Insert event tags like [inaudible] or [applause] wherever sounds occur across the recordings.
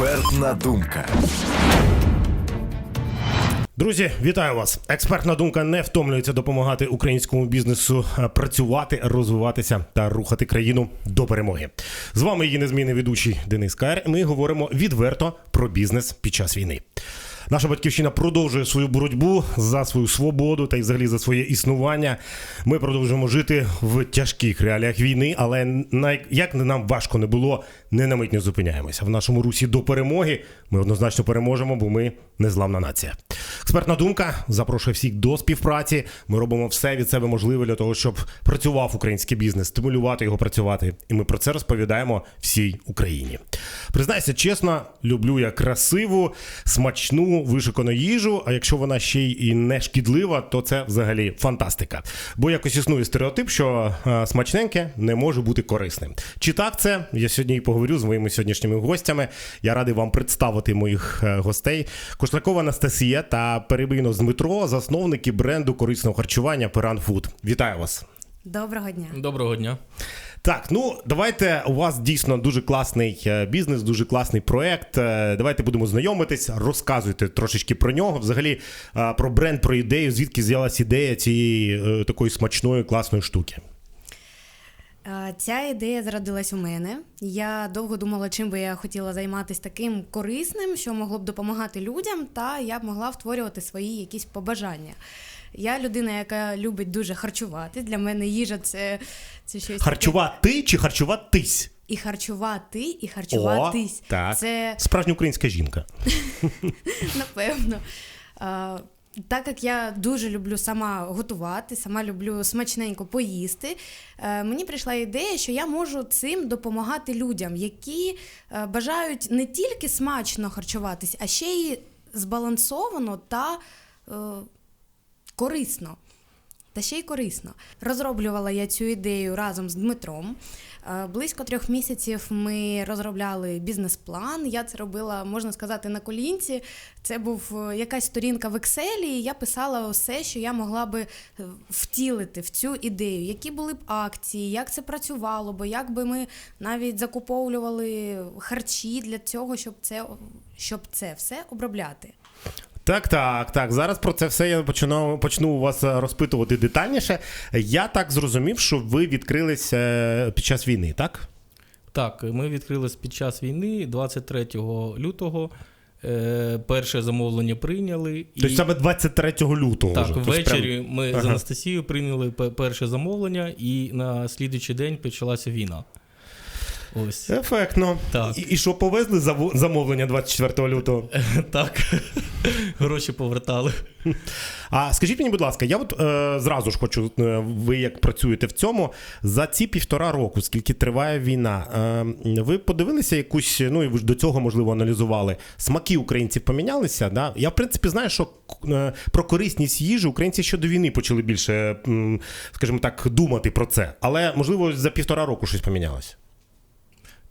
Експертна думка. Друзі, вітаю вас! Експертна думка не втомлюється допомагати українському бізнесу е, працювати, розвиватися та рухати країну до перемоги. З вами її незмінний ведучий Денис Кар. Ми говоримо відверто про бізнес під час війни. Наша батьківщина продовжує свою боротьбу за свою свободу та й взагалі за своє існування. Ми продовжуємо жити в тяжких реаліях війни, але як нам важко не було, не на мить не зупиняємося. В нашому русі до перемоги ми однозначно переможемо, бо ми незламна нація. Експертна думка запрошує всіх до співпраці. Ми робимо все від себе можливе для того, щоб працював український бізнес, стимулювати його працювати. І ми про це розповідаємо всій Україні. Признайся чесно, люблю я красиву, смачну, вишикану їжу. А якщо вона ще й не шкідлива, то це взагалі фантастика. Бо якось існує стереотип, що е, смачненьке не може бути корисним. Чи так це? Я сьогодні і поговорю з моїми сьогоднішніми гостями. Я радий вам представити моїх е, гостей. Кошлакова Анастасія та Перебийно з Дмитро, засновники бренду корисного харчування Перан Фуд. Вітаю вас. Доброго дня. Доброго дня. Так, ну давайте у вас дійсно дуже класний е, бізнес, дуже класний проект. Е, Давайте будемо знайомитись, розказуйте трошечки про нього. Взагалі е, про бренд, про ідею, звідки з'явилася ідея цієї такої смачної класної штуки. Ця ідея зародилась у мене. Я довго думала, чим би я хотіла займатися таким корисним, що могло б допомагати людям, та я б могла втворювати свої якісь побажання. Я людина, яка любить дуже харчувати. Для мене їжа це, це щось таке. Харчувати чи харчуватись? і харчувати, і харчуватись. О, так. Це Справжня українська жінка. [laughs] Напевно. Так як я дуже люблю сама готувати, сама люблю смачненько поїсти, е, мені прийшла ідея, що я можу цим допомагати людям, які е, бажають не тільки смачно харчуватись, а ще й збалансовано та е, корисно. Та ще й корисно. Розроблювала я цю ідею разом з Дмитром. Е, Близько трьох місяців ми розробляли бізнес-план. Я це робила, можна сказати, на колінці. Це був е, якась сторінка в Excel, і я писала усе, що я могла би е, втілити в цю ідею, які були б акції, як це працювало, бо як би ми навіть закуповували харчі для цього, щоб це, щоб це все обробляти. Так, так, так. Зараз про це все я почну, почну у вас е, розпитувати детальніше. Я так зрозумів, що ви відкрилися е, під час війни, так? Так, ми відкрились під час війни 23 лютого. Е, перше замовлення прийняли. Тобто саме 23 лютого. так, вже. Ввечері прям- ми Ага. з Анастасією прийняли перше замовлення, і на слідуючий день почалася війна. Ось Ефектно. Так. І, і що повезли заво- замовлення 24 лютого? [laughs] так. Гроші повертали. А скажіть мені, будь ласка, я от е, зразу ж хочу, е, ви як працюєте в цьому, за ці півтора року, скільки триває війна, е, ви подивилися якусь, ну і ви ж до цього можливо аналізували, смаки українців помінялися? Да? Я в принципі знаю, що е, про корисність їжі українці ще до війни почали більше, скажімо так, думати про це. Але можливо за півтора року щось помінялося.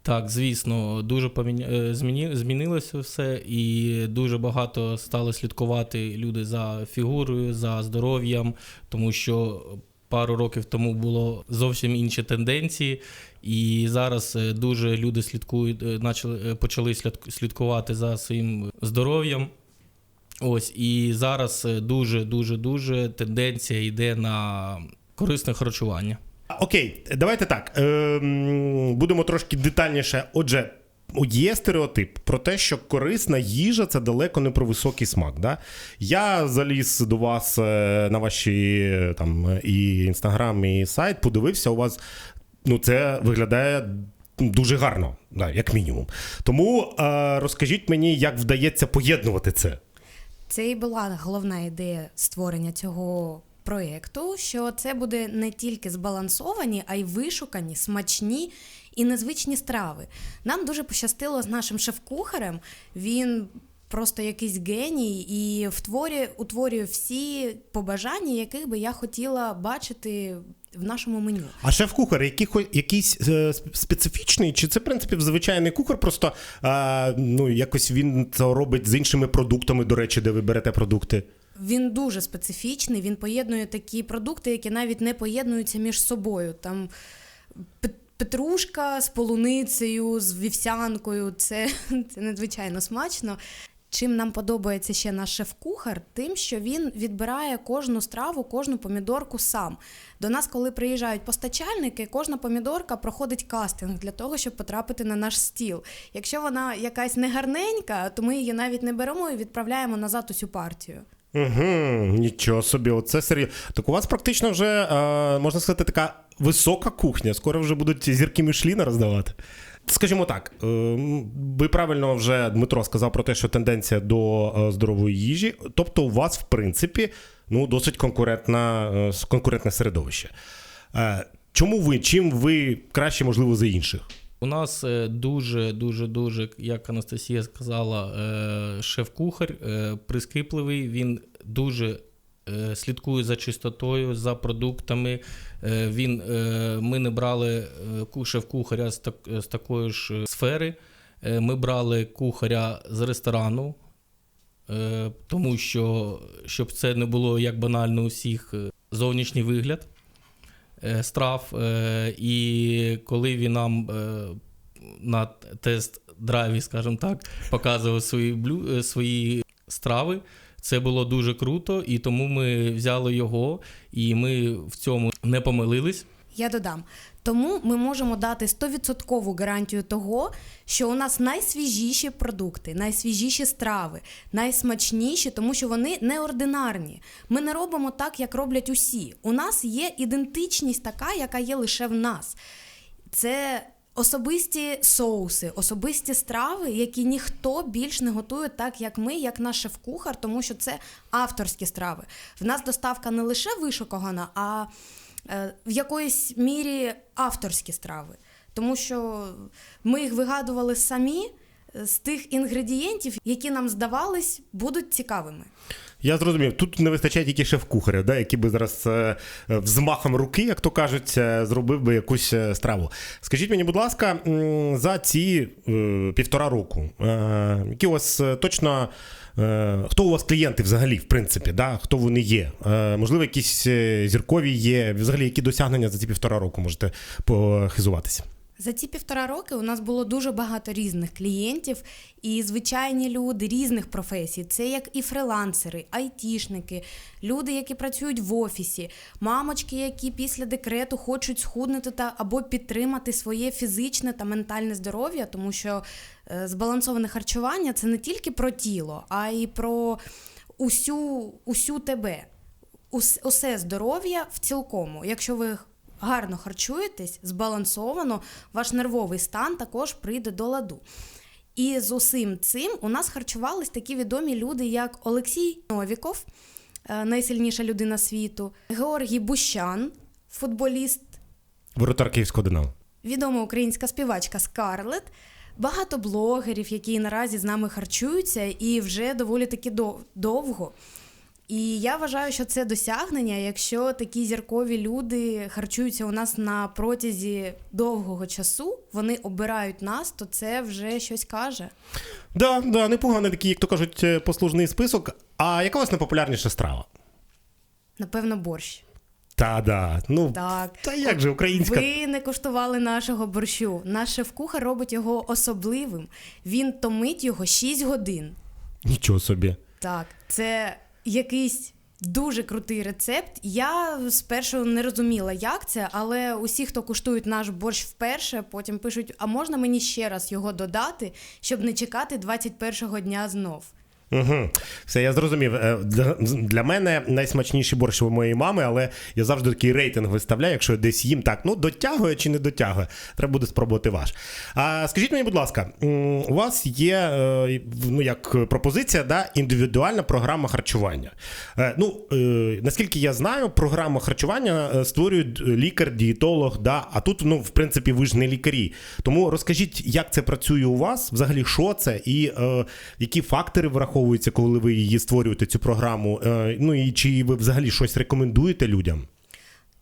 Так, звісно, дуже поміня... е, змінилося все, і дуже багато стали слідкувати люди за фігурою, за здоров'ям, тому що пару років тому було зовсім інші тенденції, і зараз е, дуже люди слідкують, е, почали, почали слідкувати за своїм здоров'ям. Ось і зараз дуже дуже дуже тенденція йде на корисне харчування. Окей, давайте так. Ем, будемо трошки детальніше. Отже, є стереотип про те, що корисна їжа це далеко не про високий смак. Да? Я заліз до вас е, на ваші е, там і інстаграм, і сайт, подивився, у вас ну, це виглядає. Дуже гарно, да, як мінімум. Тому е, розкажіть мені, як вдається поєднувати це. Це і була головна ідея створення цього проєкту, що це буде не тільки збалансовані, а й вишукані, смачні і незвичні страви. Нам дуже пощастило з нашим шеф-кухарем. Він просто якийсь геній і втворює, утворює всі побажання, яких би я хотіла бачити в нашому меню. А шеф-кухар, який, якийсь е, специфічний, чи це, в принципі, звичайний кухар, просто е, ну, якось він це робить з іншими продуктами, до речі, де ви берете продукти? Він дуже специфічний. Він поєднує такі продукти, які навіть не поєднуються між собою. Там петрушка з полуницею, з вівсянкою. Це, [laughs] це надзвичайно смачно. Чим нам подобається ще наш шеф-кухар, тим, що він відбирає кожну страву, кожну помідорку сам. До нас, коли приїжджають постачальники, кожна помідорка проходить кастинг для того, щоб потрапити на наш стіл. Якщо вона якась негарненька, то ми її навіть не беремо і відправляємо назад усю партію. Угу, нічого собі, оце серйозно. Так у вас практично вже, е, можна сказати, така висока кухня. Скоро вже будуть зірки Мішліна роздавати. Скажімо так, е, ви правильно вже Дмитро сказав про те, що тенденція до е, здорової їжі. Тобто, у вас, в принципі, ну, досить конкурентна, е, конкурентне середовище. Чому ви? Чим ви краще, можливо, за інших? У нас е, дуже, дуже, дуже, як Анастасія сказала, е, шеф-кухар е, прискіпливий. Він дуже слідкує за чистотою, за продуктами. Він, ми не брали шеф-кухаря з, так, з такої ж сфери. Ми брали кухаря з ресторану. Тому що, щоб це не було як банально у всіх зовнішній вигляд страв. Е, І коли він нам е, на тест драйві, скажімо так, показував свої, блю, е, свої страви. Це було дуже круто, і тому ми взяли його, і ми в цьому не помилились. Я додам. Тому ми можемо дати 100% гарантію того, що у нас найсвіжіші продукти, найсвіжіші страви, найсмачніші, тому що вони неординарні. Ми не робимо так, як роблять усі. У нас є ідентичність така, яка є лише в нас. Це особисті соуси, особисті страви, які ніхто більш не готує так, як ми, як наш шеф-кухар, тому що це авторські страви. В нас доставка не лише вишукана, а в якоїсь мірі авторські страви. Тому що ми їх вигадували самі е, з тих інгредієнтів, які нам здавались, будуть цікавими. Я зрозумів, тут не вистачає тільки шеф-кухаря, да, який би зараз е, е, взмахом руки, як то кажуть, е, зробив би якусь е, страву. Скажіть мені, будь ласка, за ці е, півтора року, е, які у вас е, точно. Е, Хто у вас клієнти взагалі, в принципі, да? хто вони є? Е, Можливо, якісь е, зіркові є, взагалі, які досягнення за ці півтора року можете похизуватися? За ці півтора роки у нас було дуже багато різних клієнтів і звичайні люди різних професій. Це як і фрилансери, айтішники, люди, які працюють в офісі, мамочки, які після декрету хочуть схуднути та або підтримати своє фізичне та ментальне здоров'я, тому що е, збалансоване харчування це не тільки про тіло, а й про усю, усю тебе, усе здоров'я в цілкому. Якщо ви гарно харчуєтесь, збалансовано, ваш нервовий стан також прийде до ладу. І з усім цим у нас харчувались такі відомі люди, як Олексій Новіков, е, найсильніша людина світу, Георгій Бущан, футболіст, Воротар Київського Динамо. відома українська співачка Скарлет, багато блогерів, які наразі з нами харчуються, і вже доволі таки дов- довго. І я вважаю, що це досягнення, якщо такі зіркові люди харчуються у нас на протязі довгого часу, вони обирають нас, то це вже щось каже. Да, да, непоганий такий, як то кажуть, е, послужний список. А яка у вас найпопулярніша страва? Напевно, борщ. Та да. Ну Так. та як же українська? Ви не куштували нашого борщу. Наш шеф-кухар робить його особливим. Він томить його 6 годин. Нічого собі. Так, це якийсь дуже крутий рецепт. Я спершу не розуміла, як це, але усі, хто куштують наш борщ вперше, потім пишуть: а можна мені ще раз його додати, щоб не чекати 21-го дня знов. Угу. Все, я зрозумів. Е, Для, мене найсмачніший борщ у моєї мами, але я завжди такий рейтинг виставляю, якщо я десь їм так, ну дотягує чи не дотягує. Треба буде спробувати ваш. А скажіть мені, будь ласка, у вас є е, ну, як пропозиція, да, індивідуальна програма харчування. Е, Ну, наскільки я знаю, програму харчування створюють лікар, дієтолог, да, а тут, ну, в принципі, ви ж не лікарі. Тому розкажіть, як це працює у вас, взагалі, що це, і які фактори враховуються, коли ви її створюєте, цю програму. Е, ну і чи ви взагалі щось рекомендуєте людям?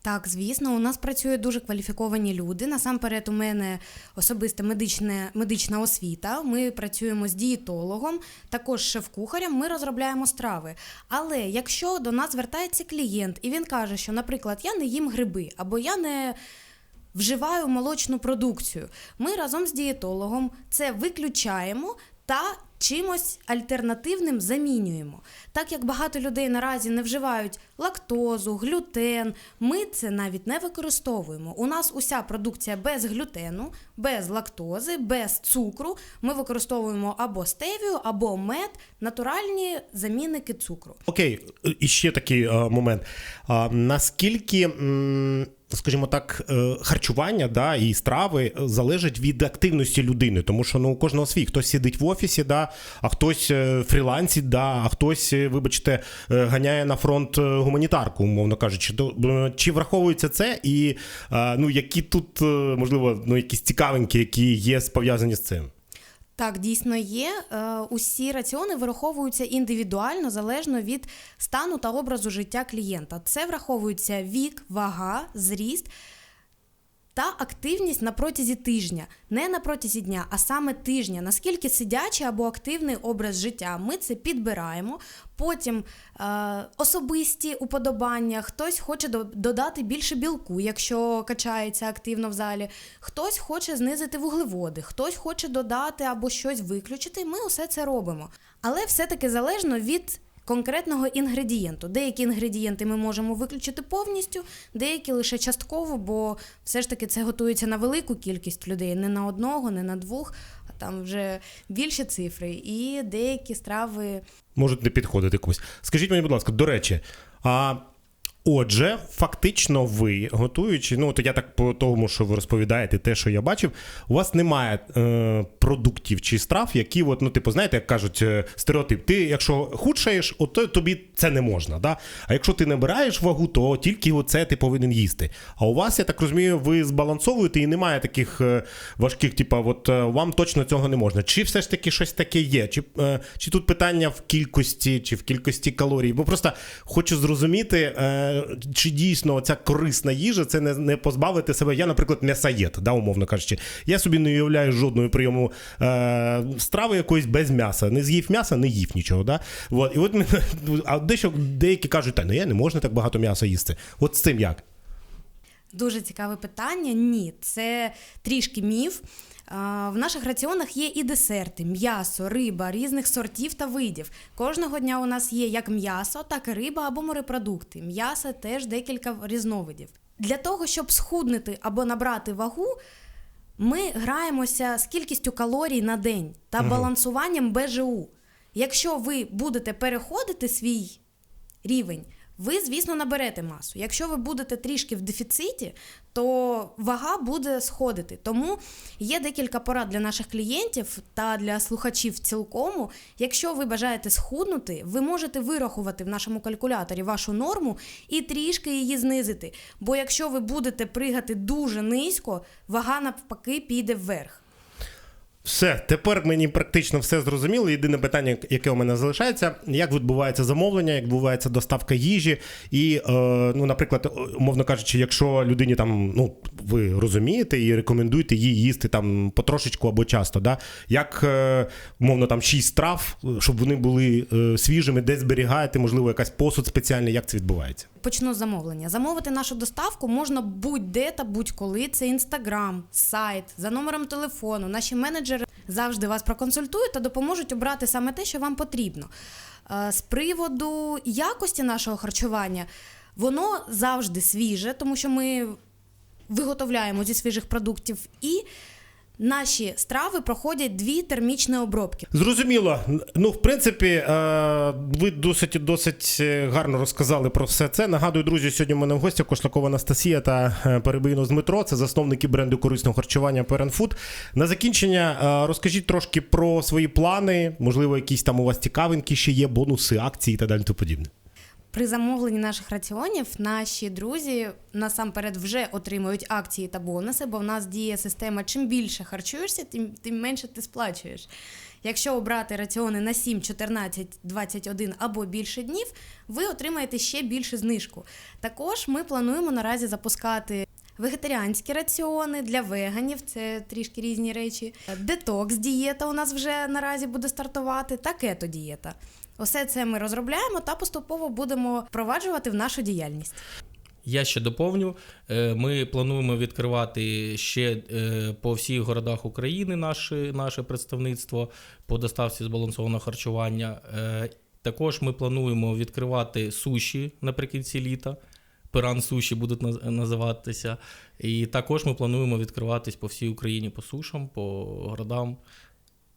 Так, звісно, у нас працюють дуже кваліфіковані люди. Насамперед, у мене особиста медична освіта. Ми працюємо з дієтологом, також шеф-кухарем. Ми розробляємо страви. Але якщо до нас звертається клієнт і він каже, що, наприклад, я не їм гриби, або я не вживаю молочну продукцію. Ми разом з дієтологом це виключаємо та чимось альтернативним замінюємо. Так як багато людей наразі не вживають лактозу, глютен, ми це навіть не використовуємо. У нас уся продукція без глютену, без лактози, без цукру. Ми використовуємо або стевію, або мед, натуральні замінники цукру. Окей, і ще такий е, момент. А, наскільки, м, скажімо так, е, харчування да, і страви залежать від активності людини, тому що ну, у кожного свій. Хтось сидить в офісі, да, а хтось е, фрілансить, да, а хтось, е, вибачте, е, ганяє на фронт е, гуманітарку, умовно кажучи. Е, Чи враховується це, і е, ну, які тут, е, можливо, ну, якісь цікавинки, які є пов'язані з цим? Так, дійсно є. Е, Усі раціони вираховуються індивідуально залежно від стану та образу життя клієнта. Це враховується вік, вага, зріст та активність на протязі тижня. Не на протязі дня, а саме тижня. Наскільки сидячий або активний образ життя, ми це підбираємо. Потім е, особисті уподобання, хтось хоче додати більше білку, якщо качається активно в залі, хтось хоче знизити вуглеводи, хтось хоче додати або щось виключити. Ми усе це робимо. Але все-таки залежно від конкретного інгредієнту. Деякі інгредієнти ми можемо виключити повністю, деякі лише частково, бо все ж таки це готується на велику кількість людей, не на одного, не на двох, а там вже більше цифри. І деякі страви можуть не підходити комусь. Скажіть мені, будь ласка, до речі, а отже, фактично, ви готуючи, ну от я так по тому, що ви розповідаєте, те, що я бачив, у вас немає е, продуктів чи страв, які, от, ну, типу, знаєте, як кажуть, е, стереотип. Ти, якщо худшаєш, от то тобі це не можна. Да? А якщо ти набираєш вагу, то тільки оце ти повинен їсти. А у вас, я так розумію, ви збалансовуєте і немає таких е, важких, типу, от е, вам точно цього не можна. Чи все ж таки щось таке є? Чи, е, чи тут питання в кількості, чи в кількості калорій? Бо просто хочу зрозуміти, е, чи дійсно ця корисна їжа це не, не позбавити себе. Я, наприклад, м'ясоєд, да, умовно кажучи. Я собі не уявляю жодної прийому е, страви якоїсь без м'яса. Не з'їв м'яса, не їв нічого. Да? От, і от а дещо деякі кажуть, та ну я не можна так багато м'яса їсти. От з цим як? Дуже цікаве питання. Ні, це трішки міф. В наших раціонах є і десерти, м'ясо, риба різних сортів та видів. Кожного дня у нас є як м'ясо, так і риба або морепродукти. М'яса теж декілька різновидів. Для того, щоб схуднити або набрати вагу, ми граємося з кількістю калорій на день та балансуванням БЖУ. Якщо ви будете переходити свій рівень, ви, звісно, наберете масу. Якщо ви будете трішки в дефіциті, то вага буде сходити. Тому є декілька порад для наших клієнтів та для слухачів цілком. Якщо ви бажаєте схуднути, ви можете вирахувати в нашому калькуляторі вашу норму і трішки її знизити. Бо якщо ви будете пригати дуже низько, вага навпаки піде вверх. Все, тепер мені практично все зрозуміло. Єдине питання, яке у мене залишається, як відбувається замовлення, як відбувається доставка їжі. І, е, ну, наприклад, умовно кажучи, якщо людині там, ну, ви розумієте і рекомендуєте їй їсти там потрошечку або часто, да? як, е, умовно, там шість страв, щоб вони були е, свіжими, де зберігаєте, можливо, якась посуд спеціальний, як це відбувається? Почну з замовлення. Замовити нашу доставку можна будь-де та будь-коли. Це інстаграм, сайт, за номером телефону. Наші менеджери завжди вас проконсультують та допоможуть обрати саме те, що вам потрібно. Е, З приводу якості нашого харчування, воно завжди свіже, тому що ми виготовляємо зі свіжих продуктів і. Наші страви проходять дві термічні обробки. Зрозуміло. Ну, в принципі, е, ви досить досить е, гарно розказали про все це. Нагадую, друзі, сьогодні у мене в гостях Кошлакова Анастасія та е, Перебийно Дмитро. Це засновники бренду корисного харчування Parent На закінчення розкажіть трошки про свої плани, можливо, якісь там у вас цікавинки ще є, бонуси, акції і так далі. тому подібне. При замовленні наших раціонів наші друзі насамперед вже отримують акції та бонуси, бо в нас діє система: чим більше харчуєшся, тим, тим менше ти сплачуєш. Якщо обрати раціони на 7, 14, 21 або більше днів, ви отримаєте ще більшу знижку. Також ми плануємо наразі запускати. Вегетаріанські раціони для веганів це трішки різні речі. Детокс дієта у нас вже наразі буде стартувати, та кето дієта. Усе це ми розробляємо та поступово будемо впроваджувати в нашу діяльність. Я ще доповню. Е, Ми плануємо відкривати ще е, по всіх городах України наше, наше представництво по доставці збалансованого харчування. Е, Також ми плануємо відкривати суші наприкінці літа. Пиран суші будуть називатися. І також ми плануємо відкриватись по всій Україні по сушам, по городам.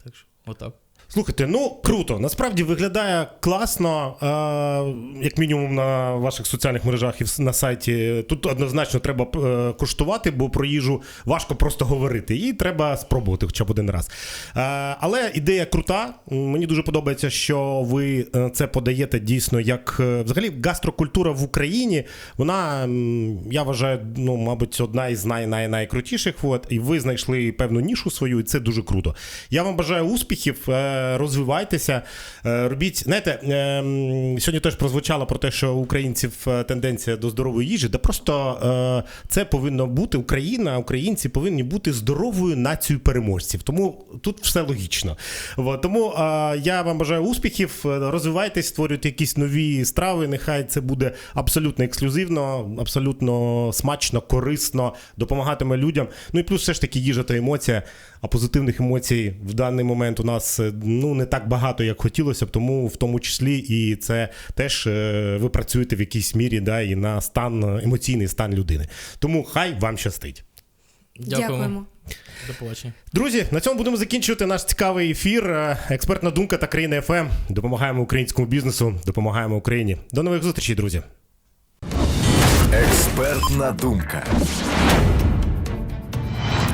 Так що, отак. Слухайте, ну круто. Насправді виглядає класно, е, як мінімум на ваших соціальних мережах і на сайті. Тут однозначно треба е, коштувати, бо про їжу важко просто говорити. І треба спробувати хоча б один раз. Е, але ідея крута. Мені дуже подобається, що ви е, це подаєте дійсно як е, взагалі гастрокультура в Україні. Вона, я вважаю, ну, мабуть, одна із най, най, найкрутіших. От, і ви знайшли певну нішу свою, і це дуже круто. Я вам бажаю успіхів, е, розвивайтеся, е, робіть. Знаєте, е, сьогодні теж прозвучало про те, що у українців е, тенденція до здорової їжі, да просто е, це повинно бути Україна, українці повинні бути здоровою нацією переможців. Тому тут все логічно. Тому я вам бажаю успіхів, розвивайтесь, створюйте якісь нові страви. Нехай це буде абсолютно ексклюзивно, абсолютно смачно, корисно, допомагатиме людям. Ну і плюс все ж таки їжа та емоція. А позитивних емоцій в даний момент у нас ну не так багато, як хотілося б, тому в тому числі і це теж е, ви працюєте в якійсь мірі, да, і на стан емоційний стан людини. Тому хай вам щастить. Дякуємо. Дякуємо. До побачення. Друзі, на цьому будемо закінчувати наш цікавий ефір. Е, Експертна думка та країна ФМ. Допомагаємо українському бізнесу, допомагаємо Україні. До нових зустрічей, друзі. Експертна думка.